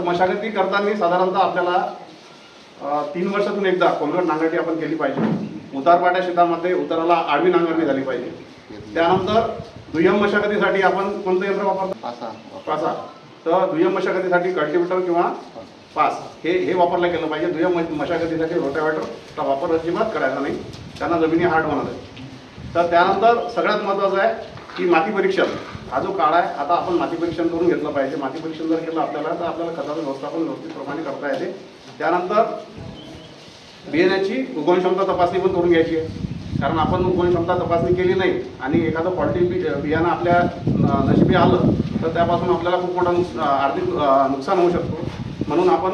मशागती करताना साधारणतः आपल्याला तीन वर्षातून एकदा कोलगट नांगरटी आपण केली पाहिजे. उतारपाट्या शेतामध्ये उताराला आडवी नांगरणी झाली पाहिजे. त्यानंतर दुय्यम मशागतीसाठी आपण कोणतं यंत्र वापरतो? पासा. पासा. तर दुय्यम मशागतीसाठी कल्टिवेटर किंवा पास हे हे वापरलं गेलं पाहिजे. दुय्यम मश- मशागतीसाठी रोटावेटरचा वापर अजिबात करायचा नाही. त्यांना जमिनी हार्ड होणार आहे. तर त्यानंतर सगळ्यात महत्त्वाचं आहे की माती परीक्षण. हा जो काळ आहे आता आपण माती परीक्षण करून घेतलं पाहिजे. माती परीक्षण जर केलं आपल्याला तर आपल्याला खताचं व्यवस्थापन व्यवस्थितप्रमाणे करता येते. त्यानंतर बियाण्याची उगवण क्षमता तपासणी पण करून घ्यायची आहे. कारण आपण उगवण क्षमता तपासणी केली नाही आणि एखादं फॉल्टी बी बियाणं आपल्या नशिबी आलं तर त्यापासून आपल्याला खूप मोठं आर्थिक नुकसान होऊ शकतो. म्हणून आपण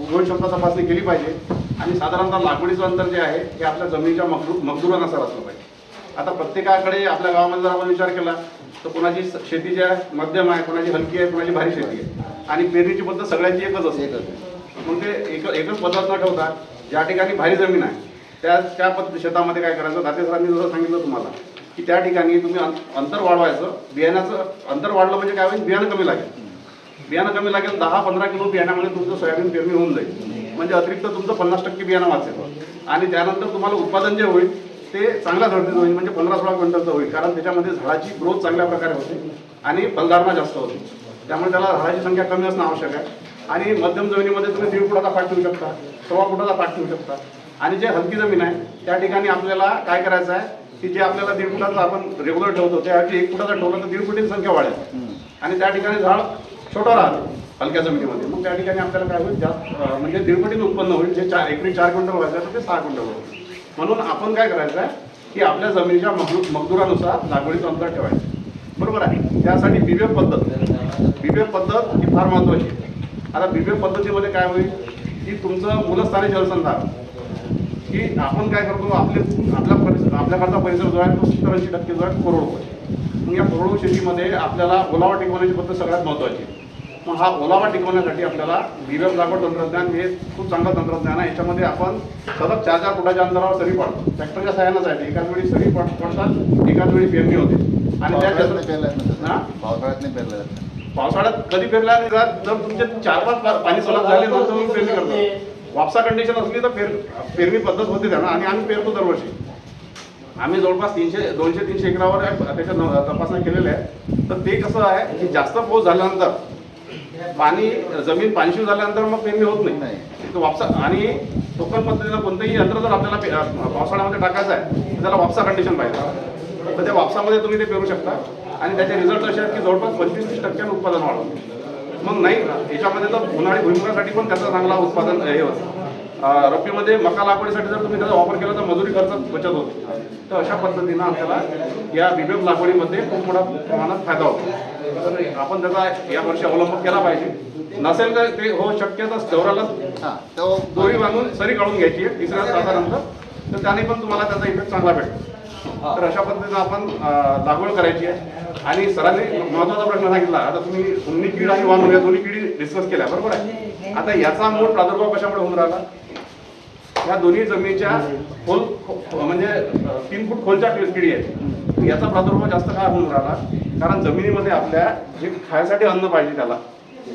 उगवण क्षमता तपासणी केली पाहिजे. आणि साधारणतः लागवडीचं अंतर जे आहे हे आपल्या जमिनीच्या मगदू मगदुरानुसार असलं पाहिजे. आता प्रत्येकाकडे आपल्या गावामध्ये जर आपण विचार केला तर कोणाची स- शेती जी आहे मध्यम आहे कोणाची हलकी आहे कोणाची भारी शेती आहे. आणि पेरणीची पद्धत सगळ्यांची एकच असते. एकच. मग ते एक एकच पद्धत न ठेवता ज्या ठिकाणी भारी जमीन आहे त्या त्या पद्ध शेतामध्ये काय करायचं? दाते सरांनी जसं सांगितलं तुम्हाला की त्या ठिकाणी तुम्ही अंतर वाढवायचं. बियाण्याचं अंतर वाढलं म्हणजे काय होईल? बियाणं कमी लागेल. बियाणं कमी लागेल दहा पंधरा किलो बियाण्यामध्ये तुमचं सोयाबीन पेरणी होऊन जाईल. म्हणजे अतिरिक्त तुमचं पन्नास टक्के बियाणं वाचेल. आणि त्यानंतर तुम्हाला उत्पादन जे होईल ते चांगल्या दर्जाचं होईल म्हणजे पंधरा सोळा क्विंटलचं होईल कारण त्याच्यामध्ये झाडाची ग्रोथ चांगल्या प्रकारे होते आणि फलधारणा जास्त होते. त्यामुळे त्याला झाडाची संख्या कमी असणं आवश्यक आहे. आणि मध्यम जमिनीमध्ये तुम्ही दीड फुटाचा पाठ ठेवू शकता सव्वा फुटाचा पाठ ठेवू शकता. आणि जे हलकी जमीन आहे त्या ठिकाणी आपल्याला काय करायचं आहे की जे आपल्याला दीड फुटाचं आपण रेग्युलर ठेवतो त्याऐवजी एक फुटाचा ठेवलं तर दीड फुटीची संख्या वाढेल. आणि त्या ठिकाणी झाड छोटं राहतं हलक्या जमिनीमध्ये. मग त्या ठिकाणी आपल्याला काय होईल जास्त म्हणजे दीड पटीने उत्पन्न होईल जे चार एकरी चार क्विंटल व्हायचं तर ते सहा क्विंटल होईल. म्हणून आपण काय करायचं आहे की आपल्या जमिनीच्या मगदूर मजदुरानुसार लागवडीचं अंतर ठेवायचं. बरोबर आहे? त्यासाठी बीबीएफ पद्धत. बीबीएफ पद्धत ही फार महत्त्वाची आहे. आता बीबीएफ पद्धतीमध्ये काय होईल? की तुमचं मूलस्थानी जलसंधार की आपण काय करतो? आपले आपला परिसर आपल्याकडचा परिसर जो आहे तो सत्तर ऐंशी टक्के जो आहे कोरडो मग या कोरडो शेतीमध्ये आपल्याला ओलावा टिकवण्याची पद्धत सगळ्यात महत्त्वाची आहे. मग हा ओलावा टिकवण्यासाठी आपल्याला बीबीएफ लागवड तंत्रज्ञान हे खूप चांगलं तंत्रज्ञान आहे. याच्यामध्ये आपण सतत चार चार फुटाच्या अंतरावर सरी पाडतो. ट्रॅक्टरच्या सहाय्यानंच आहे. ते. एकाच वेळी सरी पड पडतात एकाच वेळी पेरणी होते. आणि त्या पावसाळ्यात नाही पेरलं जात. पावसाळ्यात नाही पेरलं जात. पावसाळ्यात कधी जात जर तुमचे चार पाच पाणी सलग झाले तर तुम्ही पेरणी करतो. वापसा कंडिशन असली तर पेर पेरणी पद्धत होते त्यांना आणि आम्ही पेरतो दरवर्षी. आम्ही जवळपास तीनशे दोनशे तीनशे एकरावर त्याच्या तपासण्या केलेल्या आहेत. तर ते कसं आहे की जास्त पाऊस झाल्यानंतर पाणी जमीन पाणीशीव झाल्यानंतर मग पेरणी होत नाही. तो वापसा आणि टोकन पद्धतीनं कोणतंही यंत्र जर आपल्याला पावसाळ्यामध्ये टाकायचं आहे तर त्याला वापसा कंडिशन पाहिजे. तर त्या वापसामध्ये तुम्ही ते पेरू शकता. आणि त्याचे रिझल्ट असे आहेत की जवळपास पंचवीस तीस टक्क्यानं उत्पादन वाढवतं मग नाही याच्यामध्ये तर उन्हाळी भुईमुगासाठी पण त्याचा चांगला उत्पादन हे होतं. रब्बीमध्ये मका लागवडीसाठी जर तुम्ही त्याचा वापर केला तर मजुरी खर्च बचत होते. तर अशा पद्धतीनं आपल्याला या बिबेक लागवडीमध्ये खूप मोठा प्रमाणात फायदा होतो. आपण त्याचा यावर्षी अवलंब केला पाहिजे. नसेल तर ते हो शक्य तर तो दोरी बांधून सरी काढून घ्यायची आहे तिसऱ्या तासानंतर. तर त्याने पण तुम्हाला त्याचा इफेक्ट चांगला भेटेल. तर अशा पद्धतीनं आपण लागवड करायची आहे. आणि सरांनी महत्त्वाचा प्रश्न सांगितला आता तुम्ही उन्नी कीड आणि वानू या दोन्ही किडी डिस्कस केल्या बरोबर आहे? आता याचा मूळ प्रादुर्भाव कशामुळे होऊन राहिला? या दोन्ही जमिनीच्या खोल म्हणजे तीन फूट खोलच्या किड- किडी आहेत याचा प्रादुर्भाव जास्त काय होऊन राहिला? कारण जमिनीमध्ये आपल्या जे खायसाठी अन्न पाहिजे त्याला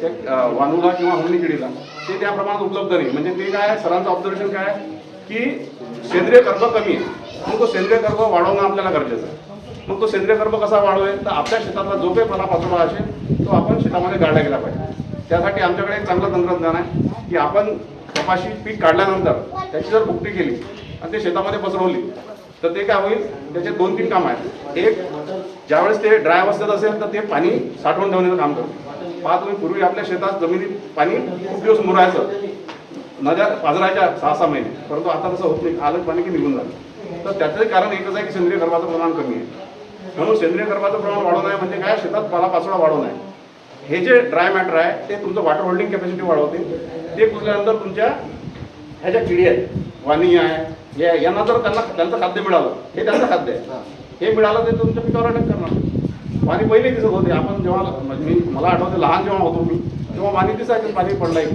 एक वानूला किंवा हुमणी किडीला ते त्या प्रमाणात उपलब्ध नाही. म्हणजे ते काय सरांचं ऑब्झर्वेशन काय आहे की सेंद्रिय कर्ब कमी आहे. मग तो सेंद्रिय कर्ब वाढवणं आपल्याला गरजेचं आहे. मग तो सेंद्रिय कर्ब कसा वाढवेल? तर आपल्या शेतातला जो काही पालापाचोळा असेल तो आपण शेतामध्ये गाडला गेला पाहिजे. त्यासाठी आमच्याकडे एक चांगलं तंत्रज्ञान आहे की आपण कपाशी पीक काढल्यानंतर त्याची जर भुकटी केली आणि ते शेतामध्ये पसरवली तर ते काय होईल? त्याचे दोन तीन काम आहेत. एक ज्यावेळेस ते ड्राय अवस्थेत असेल तर ते पाणी साठवून ठेवण्याचं काम करतो पहा तुम्ही पूर्वी आपल्या शेतात जमिनीत पाणी खूप दिवस मुरायचं नद्या पाजरायच्या सहा सहा महिने. परंतु आता तसं होत नाही. आलं पाणी की निघून जातं. तर त्याचं कारण एकच आहे की सेंद्रिय कर्बाचं प्रमाण कमी आहे. म्हणून सेंद्रिय कर्बाचं प्रमाण वाढवणं आहे म्हणजे काय? शेतात पालापाचोळा वाढवणं आहे. हे जे ड्राय मॅटर आहे ते तुमचं वॉटर होल्डिंग कॅपॅसिटी वाढवते. ते कुजल्यानंतर तुमच्या ह्या ज्या किडी आहेत वाणी आहे हे यांना जर त्यांना त्यांचं खाद्य मिळालं हे त्यांचं खाद्य आहे. हा. मिळालं ते तुमच्या पिकावर अटक करणार. पाणी पहिले दिसत होते आपण जेव्हा म्हणजे मी मला आठवते लहान जेव्हा होतो मी तेव्हा पाणी दिसायचं पाणी पडलंय.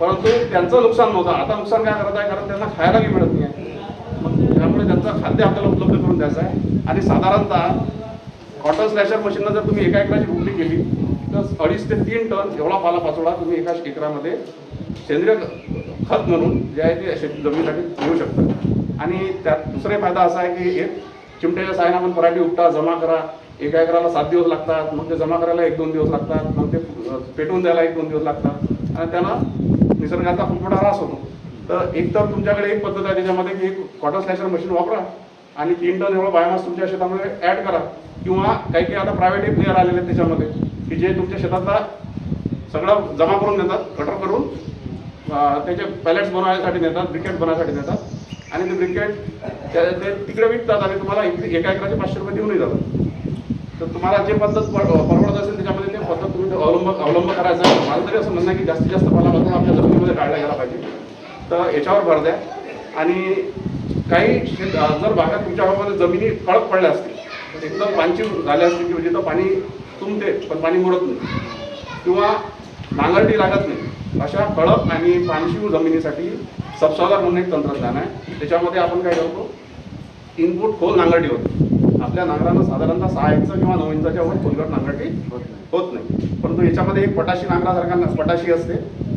परंतु त्यांचं नुकसान नव्हतं. आता नुकसान काय करत आहे? कारण त्यांना खायलाही मिळत नाही. आहे मग त्यामुळे त्यांचं खाद्य आपल्याला उपलब्ध करून द्यायचं आहे. आणि साधारणतः कॉटन स्लॅशर मशीननं जर तुम्ही एका एकराची भुकटी केली तर तर अडीच ते तीन टन एवढा पाला पाचोळा तुम्ही एका एकरामध्ये सेंद्रिय खत म्हणून जे आहे ते शेती जमिनीसाठी घेऊ शकतात आणि त्यात दुसरा फायदा असा आहे की एक चिमट्याच्या साहाय्याने आपण पराठी उपटा जमा करा. एका एकराला सात दिवस लागतात मग ते जमा करायला एक दोन दिवस लागतात मग ते पेटवून द्यायला एक दोन दिवस लागतात. आणि त्याला निसर्गाचा खूप मोठा होतो. तर एक तर तुमच्याकडे एक पद्धत आहे त्याच्यामध्ये की एक कॉटन स्लॅशर मशीन वापरा आणि तीन टन एवढं बायोमास तुमच्या शेतामध्ये ॲड करा. किंवा काही काही आता प्रायव्हेट प्लेअर आलेले आहेत त्याच्यामध्ये की जे तुमच्या शेतातला सगळं जमा करून देतात कटर करून त्याचे पॅलेट्स बनवण्यासाठी नेतात ब्रिकेट बनवण्यासाठी नेतात आणि ते ब्रिकेट त्या ते तिकडे विकतात आणि तुम्हाला एका एकराचे पाचशे रुपये देऊनही जातात. तर तुम्हाला जे पद्धत पर- परवडत असेल त्याच्यामध्ये ते पद्धत तुम्ही अवलंब अवलंब करायचा आहे. माझं तरी असं म्हणणं आहे की जास्तीत जास्त पाला आपल्या जमिनीमध्ये काढला गेला पाहिजे. तर याच्यावर भर द्या. आणि काही शेत जर भागात तुमच्या भागामध्ये जमिनी कडक पडल्या असतील एकदम पाणची झाल्या असतील किंवा जिथं म्हणजे पाणी तुंबते पण पाणी मुरत नाही. किंवा नांगरटी लागत नाही. अशा कडक आणि पाणशिव जमिनीसाठी सबसॉलर म्हणून एक तंत्रज्ञान आहे. त्याच्यामध्ये आपण काय करतो? इनपुट खोल नांगरटी होते. आपल्या नांगरानं साधारणतः सहा इंच किंवा नऊ इंचाच्या वर खोलगट नांगरटी होत नाही. परंतु याच्यामध्ये एक पटाशी नांगरासारखा पटाशी असते.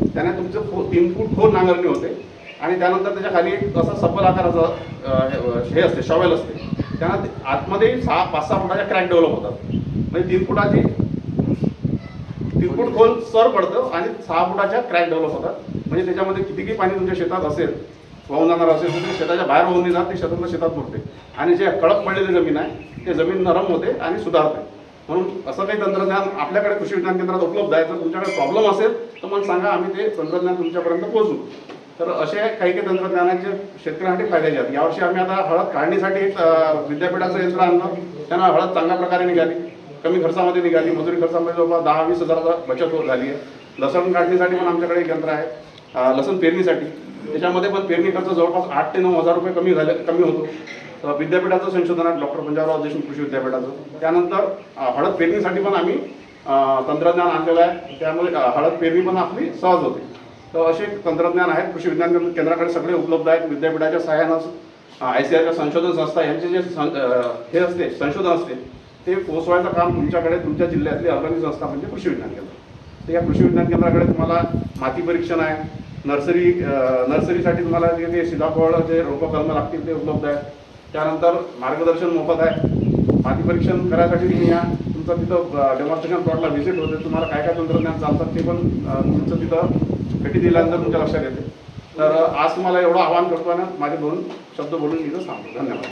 त्याने तुमचं खो इनपुट खोल नांगरणी होते. आणि त्यानंतर त्याच्याखाली एक असं सफल आकाराचं हे- हे असते शॉवेल असते. त्यानं आतमध्ये सहा पाच सहा फुटाच्या क्रॅक डेव्हलप होतात. म्हणजे तीन फुटाची तीन फूट खोल सर पडतं आणि सहा फुटाच्या क्रॅक डेव्हलप होतात. म्हणजे त्याच्यामध्ये कितीही पाणी तुमच्या शेतात असेल वाहून जाणार असेल तर ते शेताच्या बाहेर वाहून येणार ते शेतातलं शेतात बुडते आणि जे कडक पडलेली जमीन आहे ते जमीन नरम होते आणि सुधारते. म्हणून असं काही तंत्रज्ञान आपल्याकडे कृषी विज्ञान केंद्रात उपलब्ध आहे. जर तुमच्याकडे प्रॉब्लेम असेल तर मला सांगा आम्ही ते तंत्रज्ञान तुमच्यापर्यंत पोहोचू. तर असे काही काही तंत्रज्ञानाचे शेतकऱ्यांसाठी फायद्याचे आहेत. यावर्षी आम्ही आता हळद काढणीसाठी एक विद्यापीठाचं यंत्र आणलं. त्यांना हळद चांगल्या प्रकारे निघाली. कमी खर्चामध्ये निघाली मजुरी खर्चामध्ये जवळपास दहा वीस हजाराचा बचत होत झाली आहे. लसण काढणीसाठी पण आमच्याकडे एक यंत्र आहे लसण पेरणीसाठी. त्याच्यामध्ये पण पेरणी खर्च जवळपास आठ ते नऊ हजार रुपये कमी झाले कमी होतो. तर विद्यापीठाचं संशोधन आहे डॉक्टर पंजाबराव देशमुख कृषी विद्यापीठाचं. त्यानंतर हळद पेरणीसाठी पण आम्ही तंत्रज्ञान आणलेलं आहे. त्यामुळे हळद पेरणी पण आपली सहज होते. तर असे तंत्रज्ञान आहेत कृषी विज्ञान केंद्राकडे सगळे उपलब्ध आहेत. विद्यापीठाच्या सहाय्यानं आय सी आरच्या संशोधन संस्था यांचे जे सं- हे असते संशोधन असते ते पोहोचवायचं काम तुमच्याकडे तुमच्या जिल्ह्यातली अग्रणी संस्था म्हणजे कृषी विज्ञान केंद्र. तर या कृषी विज्ञान केंद्राकडे तुम्हाला माती परीक्षण आहे नर्सरी नर्सरीसाठी तुम्हाला जे ते सीताफळ जे रोपं कलमं लागतील ते उपलब्ध आहे. त्यानंतर मार्गदर्शन मोफत आहे. माती परीक्षण करायसाठी तुम्ही या. तुमचं तिथं डेमॉन्स्ट्रेशन प्लॉटला व्हिजिट होते. तुम्हाला काय काय तंत्रज्ञान चालतात ते पण तुमचं तिथं भेटी दिल्यानंतर तुमच्या लक्षात येते. तर आज तुम्हाला एवढं आवाहन करतो ना माझे दोन शब्द बोलून तिथं इथं सांगतो धन्यवाद.